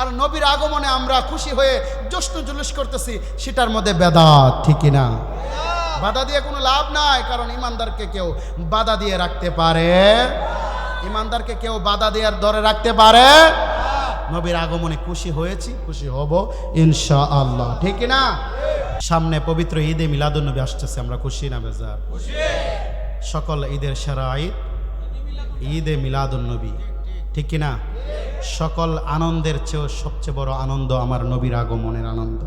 আর নবীর আগমনে আমরা খুশি হয়ে জশ্ন জুলুস করতেছি, সেটার মধ্যে বেদা ঠিকই না বাধা দিয়ে কোনো লাভ নাই, কারণ ইমানদারকে কেউ বাধা দিয়ে রাখতে পারে। ইমানদারকে কেউ বাধা দেওয়ার দরে রাখতে পারে। নবীর আগমনে খুশি হয়েছি, খুশি হব ইনশা আল্লাহ ঠিক না সামনে পবিত্র ঈদে মিলাদুন নবী আসতেছে, আমরা খুশি না বেজার? সকল ঈদের সেরা ঈদ, ঈদে মিলাদুন নবী ঠিক কিনা? সকল আনন্দের চেয়েও সবচেয়ে বড় আনন্দ আমার নবীর আগমনের আনন্দ।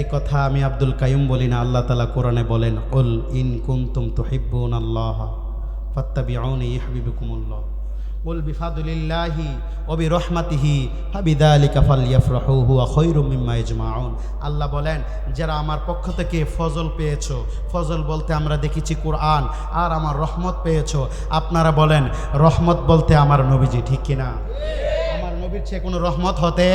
এই কথা আমি আব্দুল কাইম বলি না, আল্লাহ তালা কোরআনে বলেন, উল ইন কুন্তুম তো হিব্বুন আল্লাহ ফাত্তাবিউনি ইহবিবুকুমুল্লাহ উল বিফাদুলিল্লাহি ওবি রহমাতিহি ফাবিদালিকা ফালিয়াফরাহু হুয়া খৈরুম মিম্মা ইজমাউন আল্লাহ বলেন, যারা আমার পক্ষ থেকে ফজল পেয়েছ, ফজল বলতে আমরা দেখেছি কোরআন, আর আমার রহমত পেয়েছ, আপনারা বলেন, রহমত বলতে আমার নবীজি ঠিক কিনা? আমার নবীর চেয়ে কোনো রহমত হতে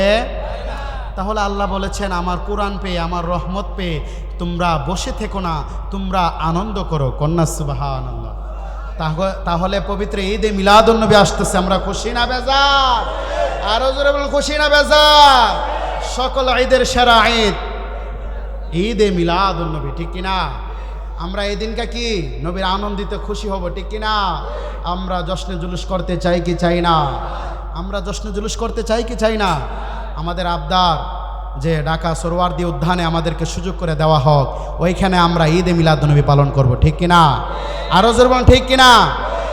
তাহলে আল্লাহ বলেছেন, আমার কোরআন পেয়ে, আমার রহমত পেয়ে তোমরা বসে থেকো না, তোমরা আনন্দ করো। কন্যা সুবাহান আল্লাহ তাহলে পবিত্র ঈদে মিলাদুন্নবী আসতেছে, আমরা খুশি না বেজার? আরও জোরে বল খুশি না বেজার? সকল ঈদের সেরা ঈদ। ঈদে মিলাদুন্নবী ঠিক কিনা? আমরা এই দিনকে কি? নবীর আনন্দিত খুশি হব, ঠিক কিনা? আমরা জশ্নে জুলুস করতে চাই কি চাই না? আমরা জশ্নে জুলুস করতে চাই কি চাই না? আমাদের আবদার যে ঢাকা সরোয়ারদি উদ্যানে আমাদেরকে সুযোগ করে দেওয়া হোক, ওইখানে আমরা ঈদে মিলাদুন্নবী পালন করব, ঠিক কিনা? আরও জোর বলুন ঠিক কিনা?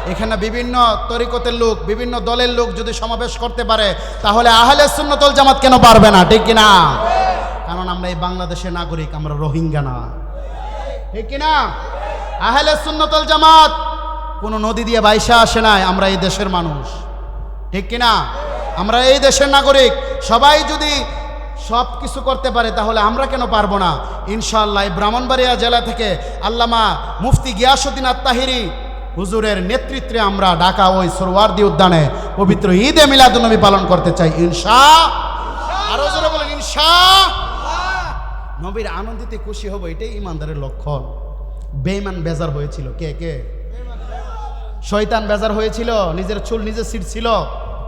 এখানে বিভিন্ন তরিকতের লোক, বিভিন্ন দলের লোক যদি সমাবেশ করতে পারে, তাহলে আহলে সুন্নতল জামাত কেন পারবে না, ঠিক কিনা? কারণ আমরা এই বাংলাদেশের নাগরিক, আমরা রোহিঙ্গা না। ঠিক কিনা? আহলে সুন্নতল জামাত, কোনো নদী দিয়ে বাইসা আসে নাই, আমরা এই দেশের মানুষ। ঠিক কিনা? আমরা এই দেশের নাগরিক, সবাই যদি সব কিছু করতে পারে, তাহলে আমরা কেন পারব না? ইনশাআল্লাহ, এই ব্রাহ্মণবাড়িয়া জেলা থেকে আল্লামা মুফতি গিয়াসুদ্দিন আত্মাহিরি হুজুরের নেতৃত্বে আমরা ঢাকা ওই সরোয়ারদি উদ্যানে পবিত্র ঈদে মিলাদুন্নবী পালন করতে চাই। ইনশা, আরও জোরে বলেন, ইনশা। নবীর আনন্দিতে খুশি হব, এটাই ইমানদারের লক্ষণ। বেইমান বেজার হয়েছিল। কে কে? শয়তান বেজার হয়েছিল, নিজের চুল নিজে ছিল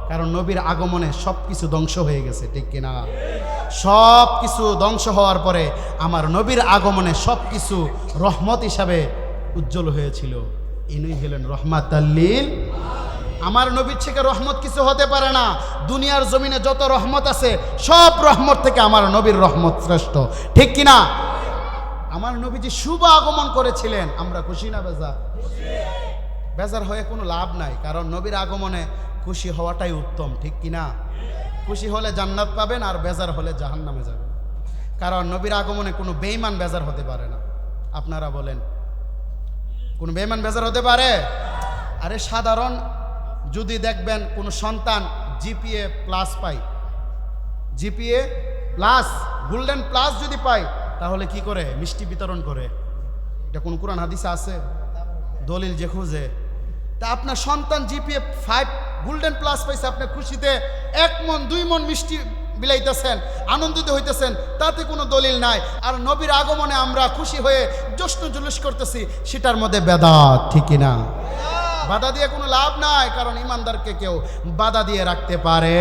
কারণ নবীর আগমনে সব কিছু ধ্বংস হয়ে গেছে, ঠিক কিনা? সব কিছু ধ্বংস হওয়ার পরে আমার নবীর আগমনে সব কিছু রহমত হিসাবে উজ্জ্বল হয়েছিল। ইনুই হলেন রহমাত আল্লিল আমার নবীর থেকে রহমত কিছু হতে পারে না। দুনিয়ার জমিনে যত রহমত আছে, সব রহমত থেকে আমার নবীর রহমত শ্রেষ্ঠ। ঠিক কিনা? আমার নবীজি শুভ আগমন করেছিলেন। আমরা খুশি না বেজা? বেজার হয়ে কোনো লাভ নাই, কারণ নবীর আগমনে খুশি হওয়াটাই উত্তম, ঠিক কিনা খুশি হলে জান্নাত পাবেন আর বেজার হলে জাহান্নামে যাবেন। কারণ নবীর আগমনে কোনো বেইমান বেজার হতে পারে না। আপনারা বলেন, কোনো বেইমান বেজার হতে পারে? আরে সাধারণ যদি দেখবেন কোনো সন্তান জিপিএ প্লাস পায়, জিপিএ প্লাস, গোল্ডেন প্লাস যদি পায়, তাহলে কি করে? মিষ্টি বিতরণ করে। এটা কোন কোরআন হাদিসে আছে? দলিল যে খুঁজে। তা আপনার সন্তান জিপিএ ফাইভ গোল্ডেন প্লাস পাইছে, আপনি খুশিতে এক মন, দুই মন মিষ্টি বিলাইতেছেন, আনন্দিত হইতেছেন, তাতে কোনো দলিল নাই। আর নবীর আগমনে আমরা খুশি হয়ে জশ্ন জুলুস করতেছি, সেটার মধ্যে বেদাত ঠিকই না বাধা দিয়ে কোনো লাভ নাই, কারণ ইমানদারকে কেউ বাধা দিয়ে রাখতে পারে।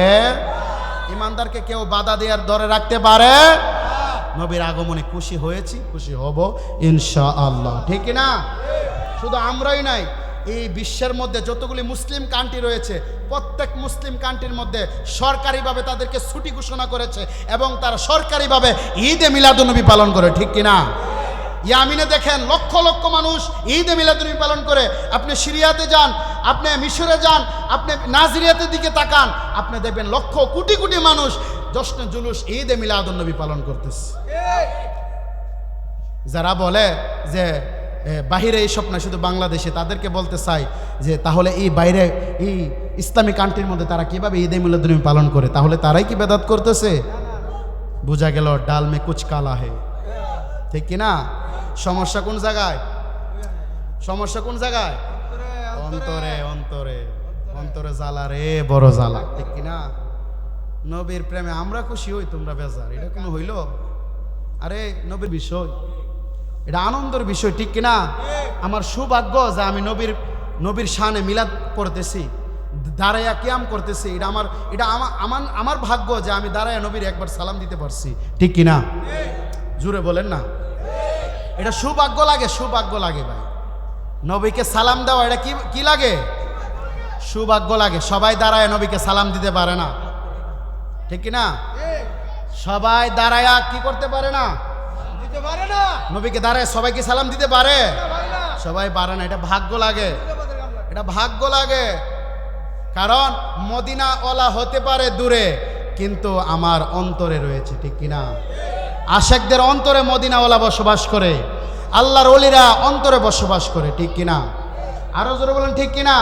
ইমানদারকে কেউ বাধা দেওয়ার দরে রাখতে পারে। নবীর আগমনে খুশি হয়েছি, খুশি হব ইনশা আল্লাহ ঠিক না শুধু আমরাই নাই এই বিশ্বের মধ্যে যতগুলি মুসলিম কান্ট্রি রয়েছে, প্রত্যেক মুসলিম কান্ট্রির মধ্যে সরকারিভাবে তাদেরকে ছুটি ঘোষণা করেছে এবং তারা সরকারিভাবে ঈদে মিলাদুনবী পালন করে, ঠিক কিনা? ইয়ামিনে দেখেন, লক্ষ লক্ষ মানুষ ঈদে মিলাদুনবী পালন করে। আপনি সিরিয়াতে যান, আপনি মিশরে যান, আপনি নাজিরিয়াতের দিকে তাকান, আপনি দেখবেন লক্ষ কোটি কোটি মানুষ জশ্নে জুলুস ঈদে মিলাদুন্নবী পালন করতেছে। যারা বলে যে বাহিরে এই স্বপ্ন শুধু বাংলাদেশে। তাদেরকে বলতে চাই যে, তাহলে এই বাইরে, এই ইসলামী কান্ট্রির মধ্যে তারা কীভাবে ঈদে মিলাদুন্নবী পালন করে? তাহলে তারাই কি বেদাত করতেছে? বোঝা গেল, ডাল মে কুচ কালা হে। ঠিক কি না? সমস্যা কোন জায়গায়? সমস্যা কোন জায়গায়? অন্তরে অন্তরে। অন্তরে জ্বালা রে, বড় জ্বালা। ঠিক কি না? নবীর প্রেমে আমরা খুশি হই, তোমরা বেজার। এটা কোনো হইল? আরে, নবীর বিষয়। এটা আনন্দের বিষয় ঠিক কিনা? আমার সৌভাগ্য যে আমি নবীর নবীর শানে মিলাদ পড়তেছি দাঁড়াইয়া কিয়াম করতেছি। এটা আমার এটা আমার আমার আমার ভাগ্য যে আমি দাঁড়াইয়া নবীর একবার সালাম দিতে পারছি ঠিক কি না জুড়ে বলেন না। এটা সৌভাগ্য লাগে সৌভাগ্য লাগে ভাই। নবীকে সালাম দেওয়া এটা কি কি লাগে? সৌভাগ্য লাগে। সবাই দাঁড়ায় নবীকে সালাম দিতে পারে না ঠিক কি না সবাই দাঁড়ায়া কি করতে পারে না? নবীকে দাঁড়ায় সবাইকে সালাম দিতে পারে। সবাই পারে না এটা ভাগ্য লাগে। এটা ভাগ্য লাগে। কারণ মদিনা ওলা হতে পারে দূরে কিন্তু আমার অন্তরে রয়েছে ঠিক কিনা? আশেকদের অন্তরে মদিনাওয়ালা বসবাস করে আল্লাহর অলিরা অন্তরে বসবাস করে ঠিক কিনা? আরও জোরে বলেন ঠিক কিনা?